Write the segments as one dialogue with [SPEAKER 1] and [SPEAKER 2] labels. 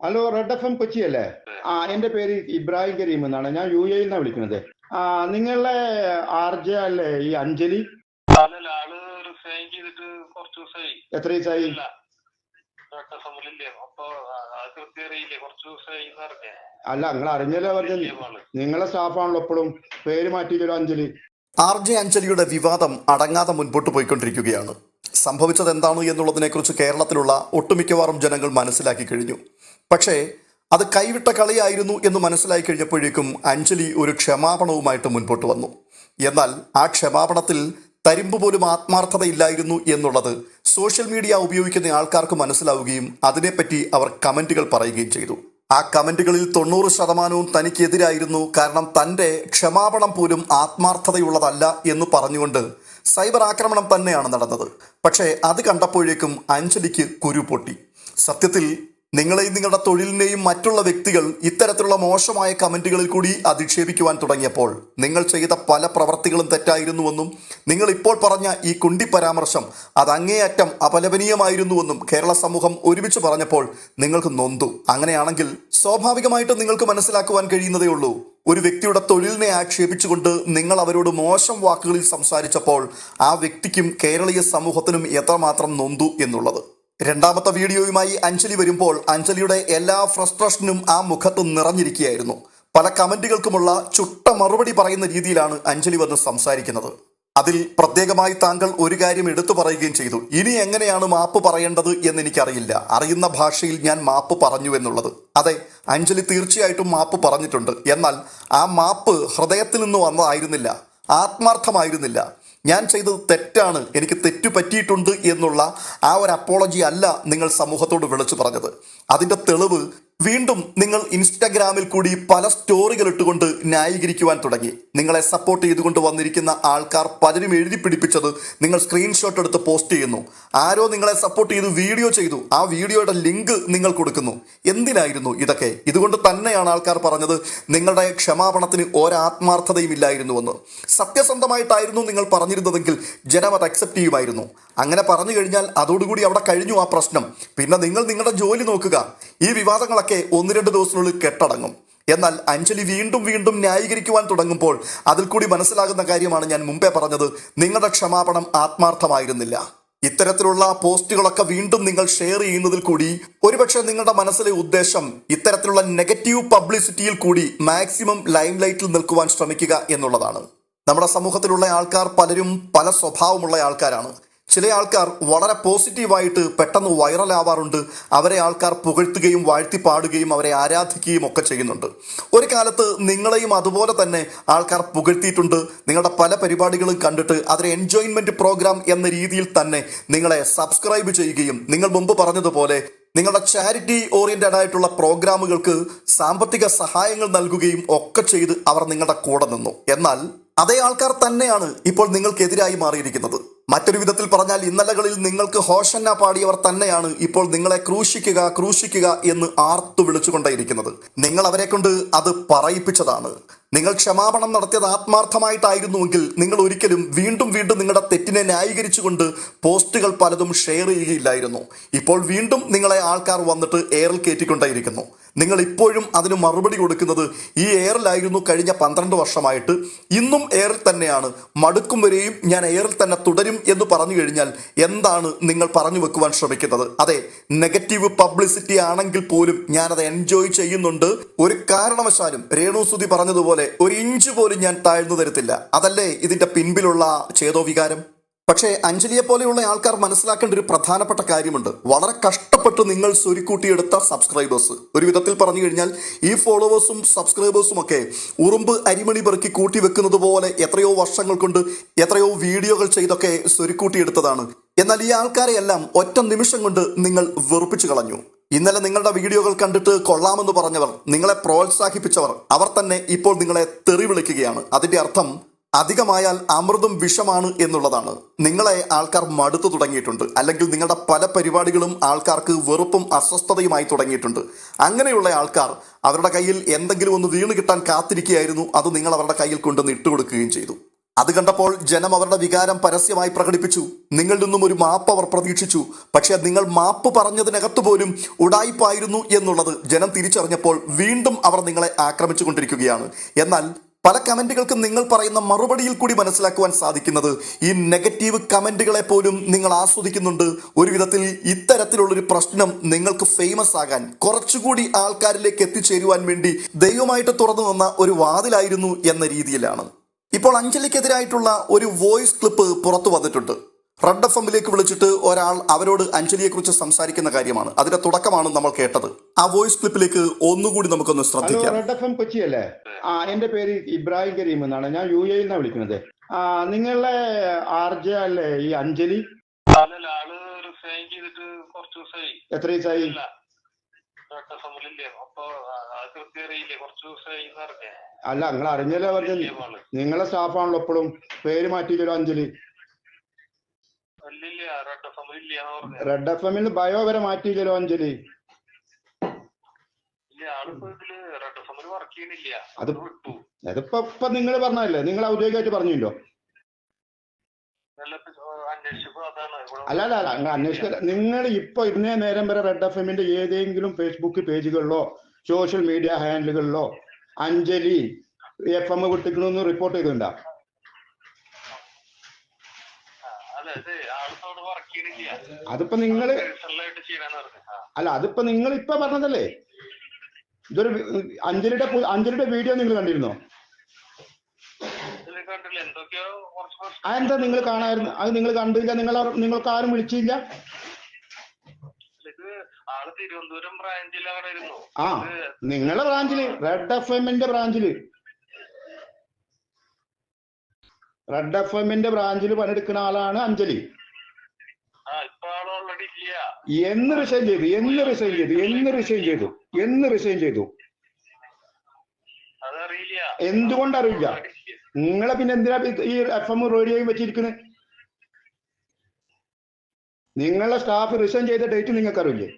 [SPEAKER 1] Hello red F M Kochi അല്ലേ? ആ എന്റെ പേര് ഇബ്രാഹിം കരീം എന്നാണ്. ഞാൻ യു എയിൽ നിന്നാണ് വിളിക്കുന്നത്. ആ നിങ്ങളെ ആർ ജെ അല്ലേ ഈ അഞ്ജലി? എത്ര ദിവസമായി അല്ല നിങ്ങൾ അറിഞ്ഞല്ലോ പറഞ്ഞത്. നിങ്ങളെ സ്റ്റാഫാണല്ലോ എപ്പോഴും പേര് മാറ്റിയില്ലല്ലോ അഞ്ജലി.
[SPEAKER 2] ആർ ജെ അഞ്ജലിയുടെ വിവാദം അടങ്ങാതെ മുൻപോട്ട് പോയിക്കൊണ്ടിരിക്കുകയാണ്. സംഭവിച്ചത് എന്താണ് എന്നുള്ളതിനെക്കുറിച്ച് കേരളത്തിലുള്ള ഒട്ടുമിക്കവാറും ജനങ്ങൾ മനസ്സിലാക്കി കഴിഞ്ഞു. പക്ഷേ അത് കൈവിട്ട കളിയായിരുന്നു എന്ന് മനസ്സിലായി കഴിഞ്ഞപ്പോഴേക്കും അഞ്ജലി ഒരു ക്ഷമാപണവുമായിട്ട് മുൻപോട്ട് വന്നു. എന്നാൽ ആ ക്ഷമാപണത്തിൽ തരിമ്പ് പോലും ആത്മാർത്ഥതയില്ലായിരുന്നു എന്നുള്ളത് സോഷ്യൽ മീഡിയ ഉപയോഗിക്കുന്ന ആൾക്കാർക്ക് മനസ്സിലാവുകയും അതിനെപ്പറ്റി അവർ കമന്റുകൾ പറയുകയും ചെയ്തു. ആ കമന്റുകളിൽ തൊണ്ണൂറ് ശതമാനവും തനിക്കെതിരായിരുന്നു കാരണം തന്റെ ക്ഷമാപണം പോലും ആത്മാർത്ഥതയുള്ളതല്ല എന്ന് പറഞ്ഞുകൊണ്ട് സൈബർ ആക്രമണം തന്നെയാണ് നടന്നത്. പക്ഷേ അത് കണ്ടപ്പോഴേക്കും അഞ്ജലിക്ക് കുരു പൊട്ടി. സത്യത്തിൽ നിങ്ങളെയും നിങ്ങളുടെ തൊഴിലിനെയും മറ്റുള്ള വ്യക്തികൾ ഇത്തരത്തിലുള്ള മോശമായ കമന്റുകളിൽ കൂടി അധിക്ഷേപിക്കുവാൻ തുടങ്ങിയപ്പോൾ നിങ്ങൾ ചെയ്ത പല പ്രവർത്തികളും തെറ്റായിരുന്നുവെന്നും നിങ്ങൾ ഇപ്പോൾ പറഞ്ഞ ഈ കുണ്ടി പരാമർശം അത് അങ്ങേയറ്റം അപലപനീയമായിരുന്നുവെന്നും കേരള സമൂഹം ഒരുമിച്ച് പറഞ്ഞപ്പോൾ നിങ്ങൾക്ക് നൊന്തു. അങ്ങനെയാണെങ്കിൽ സ്വാഭാവികമായിട്ടും നിങ്ങൾക്ക് മനസ്സിലാക്കുവാൻ കഴിയുന്നതേ ഉള്ളൂ. ഒരു വ്യക്തിയുടെ തൊഴിലിനെ ആക്ഷേപിച്ചുകൊണ്ട് നിങ്ങൾ അവരോട് മോശം വാക്കുകളിൽ സംസാരിച്ചപ്പോൾ ആ വ്യക്തിക്കും കേരളീയ സമൂഹത്തിനും എത്രമാത്രം നൊന്തു എന്നുള്ളത്. രണ്ടാമത്തെ വീഡിയോയുമായി അഞ്ജലി വരുമ്പോൾ അഞ്ജലിയുടെ എല്ലാ ഫ്രസ്ട്രേഷനും ആ മുഖത്ത് നിറഞ്ഞിരിക്കുകയായിരുന്നു. പല കമന്റുകൾക്കുമുള്ള ചുട്ട മറുപടി പറയുന്ന രീതിയിലാണ് അഞ്ജലി വന്ന് സംസാരിക്കുന്നത്. അതിൽ പ്രത്യേകമായി താങ്കൾ ഒരു കാര്യം എടുത്തു പറയുകയും ചെയ്തു. ഇനി എങ്ങനെയാണ് മാപ്പ് പറയേണ്ടത് എന്ന് എനിക്കറിയില്ല അറിയുന്ന ഭാഷയിൽ ഞാൻ മാപ്പ് പറഞ്ഞു എന്നുള്ളത്. അതെ അഞ്ജലി തീർച്ചയായിട്ടും മാപ്പ് പറഞ്ഞിട്ടുണ്ട്. എന്നാൽ ആ മാപ്പ് ഹൃദയത്തിൽ നിന്ന് വന്നതായിരുന്നില്ല. ആത്മാർത്ഥമായിരുന്നില്ല. ഞാൻ ചെയ്തത് തെറ്റാണ് എനിക്ക് തെറ്റു പറ്റിയിട്ടുണ്ട് എന്നുള്ള ആ ഒരു അപ്പോളജി അല്ല നിങ്ങൾ സമൂഹത്തോട് വിളിച്ചു പറഞ്ഞത്. അതിന്റെ തെളിവ് വീണ്ടും ഇൻസ്റ്റഗ്രാമിൽ കൂടി പല സ്റ്റോറികൾ ഇട്ടുകൊണ്ട് ന്യായീകരിക്കുവാൻ തുടങ്ങി. നിങ്ങളെ സപ്പോർട്ട് ചെയ്തുകൊണ്ട് വന്നിരിക്കുന്ന ആൾക്കാർ പലരും എഴുതി പിടിപ്പിച്ചത് നിങ്ങൾ സ്ക്രീൻഷോട്ട് എടുത്ത് പോസ്റ്റ് ചെയ്യുന്നു. ആരോ നിങ്ങളെ സപ്പോർട്ട് ചെയ്ത് വീഡിയോ ചെയ്തു. ആ വീഡിയോയുടെ ലിങ്ക് നിങ്ങൾ കൊടുക്കുന്നു. എന്തിനായിരുന്നു ഇതൊക്കെ? ഇതുകൊണ്ട് തന്നെയാണ് ആൾക്കാർ പറഞ്ഞത് നിങ്ങളുടെ ക്ഷമാപണത്തിന് ഒരാത്മാർത്ഥതയും ഇല്ലായിരുന്നുവെന്ന്. സത്യസന്ധമായിട്ടായിരുന്നു നിങ്ങൾ പറഞ്ഞിരുന്നതെങ്കിൽ ജനം അത് അക്സെപ്റ്റ് ചെയ്യുമായിരുന്നു. അങ്ങനെ പറഞ്ഞു കഴിഞ്ഞാൽ അതോടുകൂടി അവിടെ കഴിഞ്ഞു ആ പ്രശ്നം. പിന്നെ നിങ്ങൾ നിങ്ങളുടെ ജോലി നോക്കുക. ഈ വിവാദങ്ങളൊക്കെ ഒന്ന് രണ്ട് ദിവസത്തിനുള്ളിൽ കെട്ടടങ്ങും. എന്നാൽ അഞ്ജലി വീണ്ടും വീണ്ടും ന്യായീകരിക്കുവാൻ തുടങ്ങുമ്പോൾ അതിൽ കൂടി മനസ്സിലാകുന്ന കാര്യമാണ് ഞാൻ മുമ്പേ പറഞ്ഞത്. നിങ്ങളുടെ ക്ഷമാപണം ആത്മാർത്ഥമായിരുന്നില്ല. ഇത്തരത്തിലുള്ള പോസ്റ്റുകളൊക്കെ വീണ്ടും നിങ്ങൾ ഷെയർ ചെയ്യുന്നതിൽ കൂടി ഒരുപക്ഷെ നിങ്ങളുടെ മനസ്സിലെ ഉദ്ദേശം ഇത്തരത്തിലുള്ള നെഗറ്റീവ് പബ്ലിസിറ്റിയിൽ കൂടി മാക്സിമം ലൈം ലൈറ്റിൽ നിൽക്കുവാൻ ശ്രമിക്കുക എന്നുള്ളതാണ്. നമ്മുടെ സമൂഹത്തിലുള്ള ആൾക്കാർ പലരും പല സ്വഭാവമുള്ള ആൾക്കാരാണ്. ചില ആൾക്കാർ വളരെ പോസിറ്റീവായിട്ട് പെട്ടെന്ന് വൈറലാവാറുണ്ട്. അവരെ ആൾക്കാർ പുകഴ്ത്തുകയും വാഴ്ത്തി പാടുകയും അവരെ ആരാധിക്കുകയും ഒക്കെ ചെയ്യുന്നുണ്ട്. ഒരു കാലത്ത് നിങ്ങളെയും അതുപോലെ തന്നെ ആൾക്കാർ പുകഴ്ത്തിയിട്ടുണ്ട്. നിങ്ങളുടെ പല പരിപാടികളും കണ്ടിട്ട് അതൊരു എൻജോയ്മെന്റ് പ്രോഗ്രാം എന്ന രീതിയിൽ തന്നെ നിങ്ങളെ സബ്സ്ക്രൈബ് ചെയ്യുകയും നിങ്ങൾ മുമ്പ് പറഞ്ഞതുപോലെ നിങ്ങളുടെ ചാരിറ്റി ഓറിയന്റഡ് ആയിട്ടുള്ള പ്രോഗ്രാമുകൾക്ക് സാമ്പത്തിക സഹായങ്ങൾ നൽകുകയും ഒക്കെ ചെയ്ത് അവർ നിങ്ങളുടെ കൂടെ നിന്നു. എന്നാൽ അതേ ആൾക്കാർ തന്നെയാണ് ഇപ്പോൾ നിങ്ങൾക്കെതിരായി മാറിയിരിക്കുന്നത്. മറ്റൊരു വിധത്തിൽ പറഞ്ഞാൽ ഇന്നലകളിൽ നിങ്ങൾക്ക് ഹോഷന്ന പാടിയവർ തന്നെയാണ് ഇപ്പോൾ നിങ്ങളെ ക്രൂശിക്കുക ക്രൂശിക്കുക എന്ന് ആർത്തു വിളിച്ചുകൊണ്ടേയിരിക്കുന്നത്. നിങ്ങൾ അവരെ കൊണ്ട് അത് പറയിപ്പിച്ചതാണ്. നിങ്ങൾ ക്ഷമാപണം നടത്തിയത് ആത്മാർത്ഥമായിട്ടായിരുന്നുവെങ്കിൽ നിങ്ങൾ ഒരിക്കലും വീണ്ടും വീണ്ടും നിങ്ങളുടെ തെറ്റിനെ ന്യായീകരിച്ചുകൊണ്ട് പോസ്റ്റുകൾ പലതും ഷെയർ ചെയ്യുകയില്ലായിരുന്നു. ഇപ്പോൾ വീണ്ടും നിങ്ങളെ ആൾക്കാർ വന്നിട്ട് എയറിൽ കയറ്റിക്കൊണ്ടേയിരിക്കുന്നു. നിങ്ങൾ ഇപ്പോഴും അതിന് മറുപടി കൊടുക്കുന്നത് ഈ എയറിലായിരുന്നു കഴിഞ്ഞ പന്ത്രണ്ട് വർഷമായിട്ട്. ഇന്നും എയറിൽ തന്നെയാണ്. മടുക്കും വരെയും ഞാൻ എയറിൽ തന്നെ തുടരും എന്ന് പറഞ്ഞു കഴിഞ്ഞാൽ എന്താണ് നിങ്ങൾ പറഞ്ഞു വെക്കുവാൻ ശ്രമിക്കുന്നത്? അതെ നെഗറ്റീവ് പബ്ലിസിറ്റി ആണെങ്കിൽ പോലും ഞാനത് എൻജോയ് ചെയ്യുന്നുണ്ട്. ഒരു കാരണവശാലും രേണു സുതി പറഞ്ഞതുപോലെ ഒരു ഇഞ്ച് പോലും ഞാൻ താഴ്ന്നു തരത്തില്ല. അതല്ലേ ഇതിന്റെ പിൻപിലുള്ള ചേതോവികാരം? പക്ഷേ അഞ്ജലിയെ പോലെയുള്ള ആൾക്കാർ മനസ്സിലാക്കേണ്ട ഒരു പ്രധാനപ്പെട്ട കാര്യമുണ്ട്. വളരെ കഷ്ടപ്പെട്ട് നിങ്ങൾ സ്വരുക്കൂട്ടിയെടുത്ത സബ്സ്ക്രൈബേഴ്സ് ഒരു വിധത്തിൽ പറഞ്ഞു കഴിഞ്ഞാൽ ഈ ഫോളോവേഴ്സും സബ്സ്ക്രൈബേഴ്സും ഒക്കെ ഉറുമ്പ് അരിമണി പെറുക്കി കൂട്ടി വെക്കുന്നത് പോലെ എത്രയോ വർഷങ്ങൾ കൊണ്ട് എത്രയോ വീഡിയോകൾ ചെയ്തൊക്കെ സ്വരുക്കൂട്ടിയെടുത്തതാണ്. എന്നാൽ ഈ ആൾക്കാരെയെല്ലാം ഒറ്റ നിമിഷം കൊണ്ട് നിങ്ങൾ വെറുപ്പിച്ചു കളഞ്ഞു. ഇന്നലെ നിങ്ങളുടെ വീഡിയോകൾ കണ്ടിട്ട് കൊള്ളാമെന്ന് പറഞ്ഞവർ നിങ്ങളെ പ്രോത്സാഹിപ്പിച്ചവർ അവർ തന്നെ ഇപ്പോൾ നിങ്ങളെ തെറി വിളിക്കുകയാണ്. അതിന്റെ അർത്ഥം അധികമായാൽ അമൃതും വിഷമാണ് എന്നുള്ളതാണ്. നിങ്ങളെ ആൾക്കാർ മടുത്തു തുടങ്ങിയിട്ടുണ്ട്. അല്ലെങ്കിൽ നിങ്ങളുടെ പല പരിപാടികളും ആൾക്കാർക്ക് വെറുപ്പും അസ്വസ്ഥതയുമായി തുടങ്ങിയിട്ടുണ്ട്. അങ്ങനെയുള്ള ആൾക്കാർ അവരുടെ കയ്യിൽ എന്തെങ്കിലും ഒന്ന് വീണ് കിട്ടാൻ കാത്തിരിക്കുകയായിരുന്നു. അത് നിങ്ങൾ അവരുടെ കയ്യിൽ കൊണ്ടുവന്ന് ഇട്ടുകൊടുക്കുകയും ചെയ്തു. അത് കണ്ടപ്പോൾ ജനം അവരുടെ വികാരം പരസ്യമായി പ്രകടിപ്പിച്ചു. നിങ്ങളിൽ നിന്നും ഒരു മാപ്പ് അവർ പ്രതീക്ഷിച്ചു. പക്ഷേ നിങ്ങൾ മാപ്പ് പറഞ്ഞതിനകത്ത് പോലും ഉടായിപ്പായിരുന്നു എന്നുള്ളത് ജനം തിരിച്ചറിഞ്ഞപ്പോൾ വീണ്ടും അവർ നിങ്ങളെ ആക്രമിച്ചു കൊണ്ടിരിക്കുകയാണ്. എന്നാൽ പല കമന്റുകൾക്കും നിങ്ങൾ പറയുന്ന മറുപടിയിൽ കൂടി മനസ്സിലാക്കുവാൻ സാധിക്കുന്നത് ഈ നെഗറ്റീവ് കമന്റുകളെ പോലും നിങ്ങൾ ആസ്വദിക്കുന്നുണ്ട്. ഒരു വിധത്തിൽ ഇത്തരത്തിലുള്ളൊരു പ്രശ്നം നിങ്ങൾക്ക് ഫേമസ് ആകാൻ കുറച്ചുകൂടി ആൾക്കാരിലേക്ക് എത്തിച്ചേരുവാൻ വേണ്ടി ദൈവമായിട്ട് തുറന്നു വന്ന ഒരു വാതിലായിരുന്നു എന്ന രീതിയിലാണ്. ഇപ്പോൾ അഞ്ജലിക്കെതിരായിട്ടുള്ള ഒരു വോയിസ് ക്ലിപ്പ് പുറത്തു വന്നിട്ടുണ്ട്. റെഡ് എഫ് എമ്മിലേക്ക് വിളിച്ചിട്ട് ഒരാൾ അവരോട് അഞ്ജലിയെക്കുറിച്ച് സംസാരിക്കുന്ന കാര്യമാണ്. അതിന്റെ തുടക്കമാണ് നമ്മൾ കേട്ടത്. ആ വോയിസ് ക്ലിപ്പിലേക്ക് ഒന്നുകൂടി നമുക്കൊന്ന് ശ്രദ്ധിക്കാം.
[SPEAKER 1] റെഡ് എഫ് എം കൊച്ചി അല്ലേ? ആ എന്റെ പേര് ഇബ്രാഹിം കരീം എന്നാണ്. ഞാൻ യു എയിൽ നിന്നാണ് വിളിക്കുന്നത്. ആ നിങ്ങളെ ആർ ജെ അല്ലേ ഈ അഞ്ജലി? എത്ര ദിവസമായി
[SPEAKER 3] പറഞ്ഞേ.
[SPEAKER 1] അല്ല നിങ്ങൾ അറിഞ്ഞല്ലേ
[SPEAKER 3] ആൾ.
[SPEAKER 1] നിങ്ങളെ സ്റ്റാഫാണല്ലോ എപ്പോഴും പേര് മാറ്റിയില്ലല്ലോ അഞ്ജലി.
[SPEAKER 3] റെഡ്
[SPEAKER 1] എഫ് എമ്മിൽ ബയോ വരെ മാറ്റിയില്ലല്ലോ അഞ്ജലി. അത് അതിപ്പോ ഇപ്പൊ നിങ്ങൾ പറഞ്ഞല്ലേ. നിങ്ങൾ ഔദ്യോഗികമായിട്ട് പറഞ്ഞില്ലോ അല്ല അല്ല അല്ല നിങ്ങൾ അന്വേഷിക്ക നിങ്ങൾ ഇപ്പൊ ഇന്നേ നേരം വരെ റെഡ് എഫ് എമ്മിന്റെ ഏതെങ്കിലും ഫേസ്ബുക്ക് പേജുകളിലോ സോഷ്യൽ മീഡിയ ഹാൻഡിലുകളിലോ അഞ്ജലി എഫ് എം വിട്ടിക്കണമെന്ന് റിപ്പോർട്ട് ചെയ്തിട്ടുണ്ടോ
[SPEAKER 3] ആ, അല്ല ഇത് ആളിപ്പോ അവിടെ വർക്ക് ചെയ്യണില്ല
[SPEAKER 1] അതിപ്പോ നിങ്ങൾ അല്ല അതിപ്പോ നിങ്ങൾ ഇപ്പൊ പറഞ്ഞതല്ലേ? ഇതൊരു അഞ്ജലിയുടെ അഞ്ജലിയുടെ വീഡിയോ നിങ്ങൾ കണ്ടിരുന്നോ? അതെന്താ നിങ്ങൾ കാണായിരുന്നു? അത് നിങ്ങൾ കണ്ടില്ല. നിങ്ങൾ നിങ്ങൾക്ക് ആരും വിളിച്ചില്ല? ആ നിങ്ങളെ ബ്രാഞ്ചിൽ റെഡ് എഫ് എമ്മിന്റെ ബ്രാഞ്ചിൽ. റെഡ് എഫ് എമ്മിന്റെ ബ്രാഞ്ചിൽ പണിയെടുക്കുന്ന ആളാണ് അഞ്ജലി. എന്ന് റിസൈൻ ചെയ്തു എന്ന് റിസൈൻ ചെയ്തു എന്ന് റിസൈൻ ചെയ്തു എന്ന് റിസൈൻ ചെയ്തു. എന്തുകൊണ്ട് അറിയില്ല നിങ്ങളെ പിന്നെ എന്തിനാ ഈ എഫ് എം റേഡിയോയും വെച്ചിരിക്കുന്നത് നിങ്ങളെ സ്റ്റാഫ് റിസൈൻ ചെയ്ത ഡേറ്റ് നിങ്ങൾക്ക് അറിയില്ലേ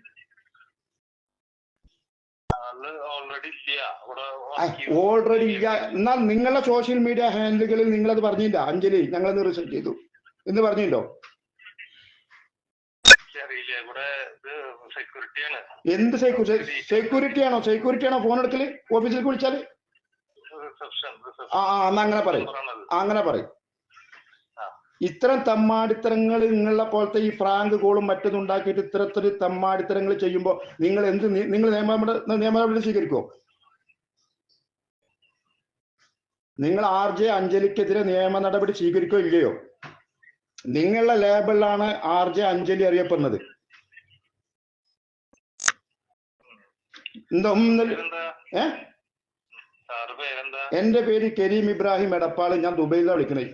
[SPEAKER 3] ഓൾറെഡി ഇല്ല.
[SPEAKER 1] എന്നാൽ നിങ്ങളുടെ സോഷ്യൽ മീഡിയ ഹാൻഡിലുകളിൽ നിങ്ങൾ അത് പറഞ്ഞില്ല. അഞ്ജലി ഞങ്ങളത് റിസർച്ച് ചെയ്തു. എന്ന് പറഞ്ഞില്ലോ എന്ത് സെക്യൂരിറ്റി ആണോ? സെക്യൂരിറ്റി ആണോ ഫോൺ എടുക്കൽ? ഓഫീസിലേക്ക്
[SPEAKER 3] വിളിച്ചാൽ
[SPEAKER 1] ആ എന്നാ അങ്ങനെ പറയും. അങ്ങനെ പറയും. ഇത്തരം തമ്മാടിത്തരങ്ങൾ നിങ്ങളെ പോലത്തെ ഈ ഫ്രാങ്ക് കോളും മറ്റതും ഉണ്ടാക്കിയിട്ട് ഇത്തരത്തിൽ തമ്മാടിത്തരങ്ങൾ ചെയ്യുമ്പോൾ നിങ്ങൾ എന്ത് നിങ്ങൾ നിയമ നിയമനടപടി സ്വീകരിക്കുമോ നിങ്ങൾ ആർ ജെ അഞ്ജലിക്കെതിരെ നിയമ നടപടി സ്വീകരിക്കോ ഇല്ലയോ? നിങ്ങളുടെ ലേബിളിലാണ് ആർ ജെ അഞ്ജലി അറിയപ്പെടുന്നത്. എന്താ ഏ? എന്റെ പേര് കരീം ഇബ്രാഹിം എടപ്പാൾ. ഞാൻ ദുബൈയിലാണ് വിളിക്കുന്നത്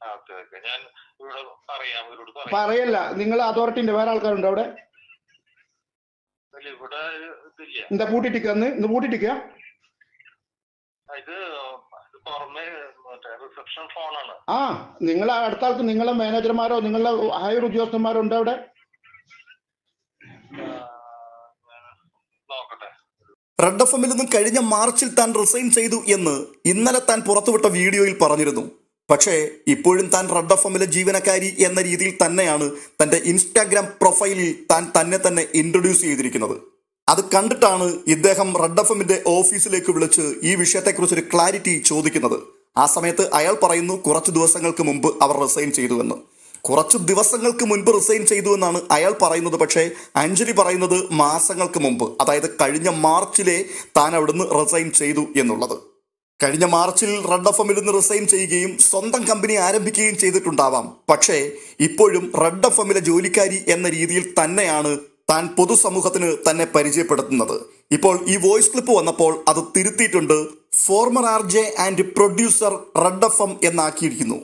[SPEAKER 3] ആ ഓക്കെ ഓക്കെ ഞാൻ ഇവിടെ പറയാം ഇവരോട് പറയാം
[SPEAKER 1] പറയല്ല. നിങ്ങൾ അതോറിറ്റിന്റെ വേറെ ആൾക്കാരുണ്ടോ അവിടെ?
[SPEAKER 3] ഇല്ല,
[SPEAKER 1] എന്താ പൂട്ടിട്ടിക്ക അന്ന്? ഇന്ന് പൂട്ടിട്ടിക്ക?
[SPEAKER 3] ആ
[SPEAKER 1] നിങ്ങൾ അടുത്ത ആൾക്ക് നിങ്ങളെ മാനേജർമാരോ നിങ്ങളുടെ ഹയർ ഉദ്യോഗസ്ഥന്മാരോ ഉണ്ടോ അവിടെ?
[SPEAKER 2] റെഡ് എഫ് എമ്മിൽ നിന്നും കഴിഞ്ഞ മാർച്ചിൽ താൻ റിസൈൻ ചെയ്തു എന്ന് ഇന്നലെ താൻ പുറത്തുവിട്ട വീഡിയോയിൽ പറഞ്ഞിരുന്നു. പക്ഷേ ഇപ്പോഴും താൻ റെഡ് എഫ് എമ്മിലെ ജീവനക്കാരി എന്ന രീതിയിൽ തന്നെയാണ് തന്റെ ഇൻസ്റ്റാഗ്രാം പ്രൊഫൈലിൽ താൻ തന്നെ തന്നെ ഇൻട്രൊഡ്യൂസ് ചെയ്തിരിക്കുന്നത്. അത് കണ്ടിട്ടാണ് ഇദ്ദേഹം റെഡ് എഫ് എമ്മിന്റെ ഓഫീസിലേക്ക് വിളിച്ച് ഈ വിഷയത്തെക്കുറിച്ച് ഒരു ക്ലാരിറ്റി ചോദിക്കുന്നത്. ആ സമയത്ത് അയാൾ പറയുന്നു കുറച്ച് ദിവസങ്ങൾക്ക് മുമ്പ് അവർ റിസൈൻ ചെയ്തുവെന്ന്. കുറച്ച് ദിവസങ്ങൾക്ക് മുൻപ് റിസൈൻ ചെയ്തു എന്നാണ് അയാൾ പറയുന്നത്. പക്ഷേ അഞ്ജലി പറയുന്നത് മാസങ്ങൾക്ക് മുമ്പ് അതായത് കഴിഞ്ഞ മാർച്ചിലെ താൻ അവിടുന്ന് റിസൈൻ ചെയ്തു എന്നുള്ളത്. കഴിഞ്ഞ മാർച്ചിൽ റെഡ് എഫ് എമ്മിൽ നിന്ന് റിസൈൻ ചെയ്യുകയും സ്വന്തം കമ്പനി ആരംഭിക്കുകയും ചെയ്തിട്ടുണ്ടാവാം. പക്ഷേ ഇപ്പോഴും റെഡ് എഫ് എമ്മിലെ ജോലിക്കാരി എന്ന രീതിയിൽ തന്നെയാണ് താൻ പൊതുസമൂഹത്തിന് തന്നെ പരിചയപ്പെടുത്തുന്നത്. ഇപ്പോൾ ഈ വോയിസ് ക്ലിപ്പ് വന്നപ്പോൾ അത് തിരുത്തിയിട്ടുണ്ട് former R J and producer red F M എന്നാക്കിയിരിക്കുന്നു.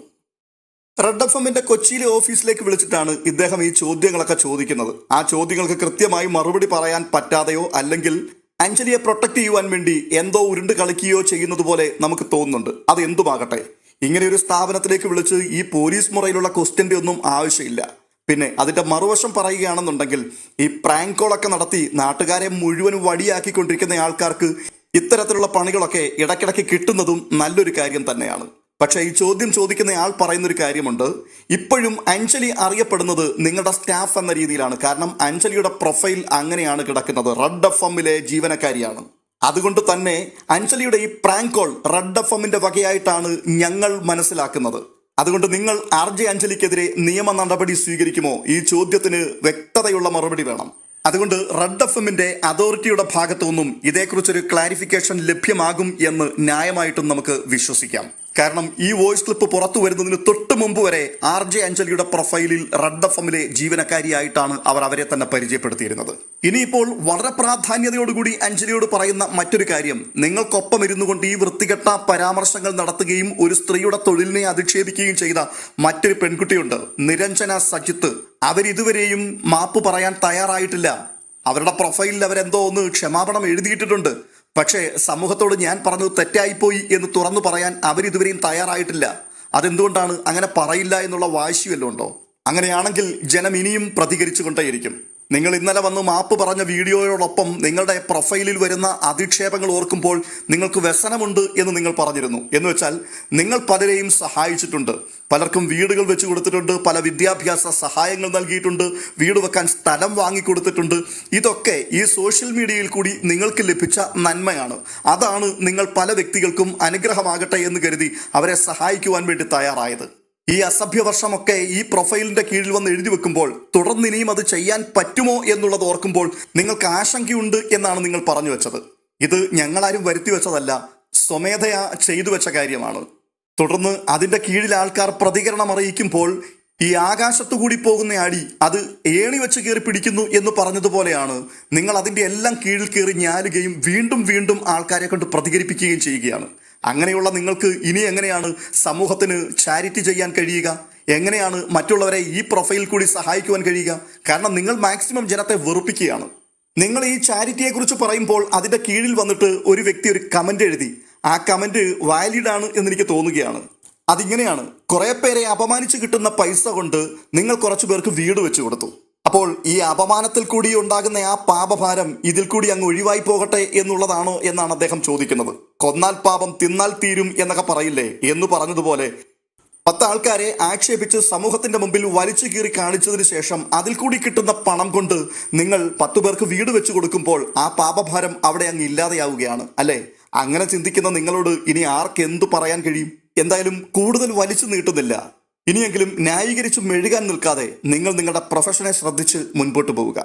[SPEAKER 2] Red F എമ്മിന്റെ കൊച്ചിയിലെ ഓഫീസിലേക്ക് വിളിച്ചിട്ടാണ് ഇദ്ദേഹം ഈ ചോദ്യങ്ങളൊക്കെ ചോദിക്കുന്നത്. ആ ചോദ്യങ്ങൾക്ക് കൃത്യമായി മറുപടി പറയാൻ പറ്റാതെയോ അല്ലെങ്കിൽ അഞ്ജലിയെ പ്രൊട്ടക്ട് ചെയ്യുവാൻ വേണ്ടി എന്തോ ഉരുണ്ട് കളിക്കുകയോ ചെയ്യുന്നത് പോലെ നമുക്ക് തോന്നുന്നുണ്ട്. അത് എന്തുമാകട്ടെ? ഇങ്ങനെ ഒരു സ്ഥാപനത്തിലേക്ക് വിളിച്ച് ഈ പോലീസ് മുറയിലുള്ള ക്വസ്റ്റ്യന്റെ ഒന്നും ആവശ്യമില്ല. പിന്നെ അതിന്റെ മറുവശം പറയുകയാണെന്നുണ്ടെങ്കിൽ ഈ പ്രാങ്ക് കോളൊക്കെ നടത്തി നാട്ടുകാരെ മുഴുവൻ വടിയാക്കിക്കൊണ്ടിരിക്കുന്ന ആൾക്കാർക്ക് ഇത്തരത്തിലുള്ള പണികളൊക്കെ ഇടയ്ക്കിടയ്ക്ക് കിട്ടുന്നതും നല്ലൊരു കാര്യം തന്നെയാണ്. പക്ഷേ ഈ ചോദ്യം ചോദിക്കുന്ന ആൾ പറയുന്ന ഒരു കാര്യമുണ്ട്. ഇപ്പോഴും അഞ്ജലി അറിയപ്പെടുന്നത് നിങ്ങളുടെ സ്റ്റാഫ് എന്ന രീതിയിലാണ്. കാരണം അഞ്ജലിയുടെ പ്രൊഫൈൽ അങ്ങനെയാണ് കിടക്കുന്നത്. റെഡ് എഫ് എമ്മിലെ ജീവനക്കാരിയാണ്. അതുകൊണ്ട് തന്നെ അഞ്ജലിയുടെ ഈ പ്രാങ്ക് കോൾ റെഡ് എഫ് എമ്മിന്റെ വകയായിട്ടാണ് ഞങ്ങൾ മനസ്സിലാക്കുന്നത്. അതുകൊണ്ട് നിങ്ങൾ ആർ ജെ അഞ്ജലിക്കെതിരെ നിയമ നടപടി സ്വീകരിക്കുമോ? ഈ ചോദ്യത്തിന് വ്യക്തതയുള്ള മറുപടി വേണം. അതുകൊണ്ട് റെഡ് എഫ് എമ്മിന്റെ അതോറിറ്റിയുടെ ഭാഗത്തു നിന്നും ഇതേക്കുറിച്ചൊരു ക്ലാരിഫിക്കേഷൻ ലഭ്യമാകും എന്ന് ന്യായമായിട്ടും നമുക്ക് വിശ്വസിക്കാം. കാരണം ഈ വോയിസ് ക്ലിപ്പ് പുറത്തു വരുന്നതിന് തൊട്ട് മുമ്പ് വരെ ആർ ജെ അഞ്ജലിയുടെ പ്രൊഫൈലിൽ റെഡ് എഫ് എമ്മിലെ ജീവനക്കാരിയായിട്ടാണ് അവർ അവരെ തന്നെ പരിചയപ്പെടുത്തിയിരുന്നത്. ഇനിയിപ്പോൾ വളരെ പ്രാധാന്യതയോടുകൂടി അഞ്ജലിയോട് പറയുന്ന മറ്റൊരു കാര്യം നിങ്ങൾക്കൊപ്പം ഇരുന്നു കൊണ്ട് ഈ വൃത്തികെട്ട പരാമർശങ്ങൾ നടത്തുകയും ഒരു സ്ത്രീയുടെ തൊഴിലിനെ അധിക്ഷേപിക്കുകയും ചെയ്ത മറ്റൊരു പെൺകുട്ടിയുണ്ട് നിരഞ്ജന സജിത്ത്. അവരിതുവരെയും മാപ്പ് പറയാൻ തയ്യാറായിട്ടില്ല. അവരുടെ പ്രൊഫൈലിൽ അവരെന്തോ ഒന്ന് ക്ഷമാപണം എഴുതിയിട്ടിട്ടുണ്ട്. പക്ഷേ സമൂഹത്തോട് ഞാൻ പറഞ്ഞത് തെറ്റായിപ്പോയി എന്ന് തുറന്നു പറയാൻ അവരിതുവരെയും തയ്യാറായിട്ടില്ല. അതെന്തുകൊണ്ടാണ് അങ്ങനെ പറയില്ല എന്നുള്ള വാശി വല്ലതും ഉണ്ടോ അങ്ങനെയാണെങ്കിൽ ജനം ഇനിയും പ്രതികരിച്ചു കൊണ്ടേയിരിക്കും നിങ്ങൾ ഇന്നലെ വന്ന് മാപ്പ് പറഞ്ഞ വീഡിയോയോടൊപ്പം നിങ്ങളുടെ പ്രൊഫൈലിൽ വരുന്ന അധിക്ഷേപങ്ങൾ ഓർക്കുമ്പോൾ നിങ്ങൾക്ക് വ്യസനമുണ്ട് എന്ന് നിങ്ങൾ പറഞ്ഞിരുന്നു. എന്ന് വെച്ചാൽ നിങ്ങൾ പലരെയും സഹായിച്ചിട്ടുണ്ട്. പലർക്കും വീടുകൾ വെച്ച് കൊടുത്തിട്ടുണ്ട് പല വിദ്യാഭ്യാസ സഹായങ്ങൾ നൽകിയിട്ടുണ്ട് വീട് വെക്കാൻ സ്ഥലം വാങ്ങിക്കൊടുത്തിട്ടുണ്ട്. ഇതൊക്കെ ഈ സോഷ്യൽ മീഡിയയിൽ കൂടി നിങ്ങൾക്ക് ലഭിച്ച നന്മയാണ്. അതാണ് നിങ്ങൾ പല വ്യക്തികൾക്കും അനുഗ്രഹമാകട്ടെ എന്ന് കരുതി അവരെ സഹായിക്കുവാൻ വേണ്ടി തയ്യാറായത്. ഈ അസഭ്യ വർഷമൊക്കെ ഈ പ്രൊഫൈലിന്റെ കീഴിൽ വന്ന് എഴുതി വെക്കുമ്പോൾ തുടർന്ന് ഇനിയും അത് ചെയ്യാൻ പറ്റുമോ എന്നുള്ളത് ഓർക്കുമ്പോൾ നിങ്ങൾക്ക് ആശങ്കയുണ്ട് എന്നാണ് നിങ്ങൾ പറഞ്ഞു വെച്ചത്. ഇത് ഞങ്ങളാരും വരുത്തി വെച്ചതല്ല സ്വമേധയാ ചെയ്തു വെച്ച കാര്യമാണ്. തുടർന്ന് അതിന്റെ കീഴിൽ ആൾക്കാർ പ്രതികരണം അറിയിക്കുമ്പോൾ ഈ ആകാശത്തു കൂടി പോകുന്ന അടി അത് ഏണി വെച്ച് കയറി പിടിക്കുന്നു എന്ന് പറഞ്ഞതുപോലെയാണ് നിങ്ങൾ അതിന്റെ എല്ലാം കീഴിൽ കയറി ഞാലുകയും വീണ്ടും വീണ്ടും ആൾക്കാരെ കൊണ്ട് പ്രതികരിപ്പിക്കുകയും ചെയ്യുകയാണ്. അങ്ങനെയുള്ള നിങ്ങൾക്ക് ഇനി എങ്ങനെയാണ് സമൂഹത്തിന് ചാരിറ്റി ചെയ്യാൻ കഴിയുക? എങ്ങനെയാണ് മറ്റുള്ളവരെ ഈ പ്രൊഫൈൽ കൂടി സഹായിക്കുവാൻ കഴിയുക? കാരണം നിങ്ങൾ മാക്സിമം ജനത്തെ വെറുപ്പിക്കുകയാണ്. നിങ്ങൾ ഈ ചാരിറ്റിയെക്കുറിച്ച് പറയുമ്പോൾ അതിന്റെ കീഴിൽ വന്നിട്ട് ഒരു വ്യക്തി ഒരു കമന്റ് എഴുതി. ആ കമന്റ് വാലിഡ് ആണ് എന്ന് എനിക്ക് തോന്നുകയാണ്. അതിങ്ങനെയാണ്. കുറേ പേരെ അപമാനിച്ച് കിട്ടുന്ന പൈസ കൊണ്ട് നിങ്ങൾ കുറച്ചു പേർക്ക് വീട് വെച്ചു കൊടുത്തു. അപ്പോൾ ഈ അപമാനത്തിൽ കൂടി ഉണ്ടാകുന്ന ആ പാപഭാരം ഇതിൽ കൂടി അങ്ങ് ഒഴിവായി പോകട്ടെ എന്നുള്ളതാണോ എന്നാണ് അദ്ദേഹം ചോദിക്കുന്നത്. കൊന്നാൽ പാപം തിന്നാൽ തീരും എന്നൊക്കെ പറയില്ലേ? എന്ന് പറഞ്ഞതുപോലെ പത്ത് ആൾക്കാരെ ആക്ഷേപിച്ച് സമൂഹത്തിന്റെ മുമ്പിൽ വലിച്ചു കീറി കാണിച്ചതിന് ശേഷം അതിൽ കൂടി കിട്ടുന്ന പണം കൊണ്ട് നിങ്ങൾ പത്തു പേർക്ക് വീട് വെച്ചു കൊടുക്കുമ്പോൾ ആ പാപഭാരം അവിടെ അങ്ങ് ഇല്ലാതെയാവുകയാണ് അല്ലെ? അങ്ങനെ ചിന്തിക്കുന്ന നിങ്ങളോട് ഇനി ആർക്കെന്തു പറയാൻ കഴിയും? എന്തായാലും കൂടുതൽ വലിച്ചു നീട്ടുന്നില്ല. ഇനിയെങ്കിലും ന്യായീകരിച്ച് മെഴുകാൻ നിൽക്കാതെ നിങ്ങൾ നിങ്ങളുടെ പ്രൊഫഷനെ ശ്രദ്ധിച്ച് മുൻപോട്ട് പോവുക.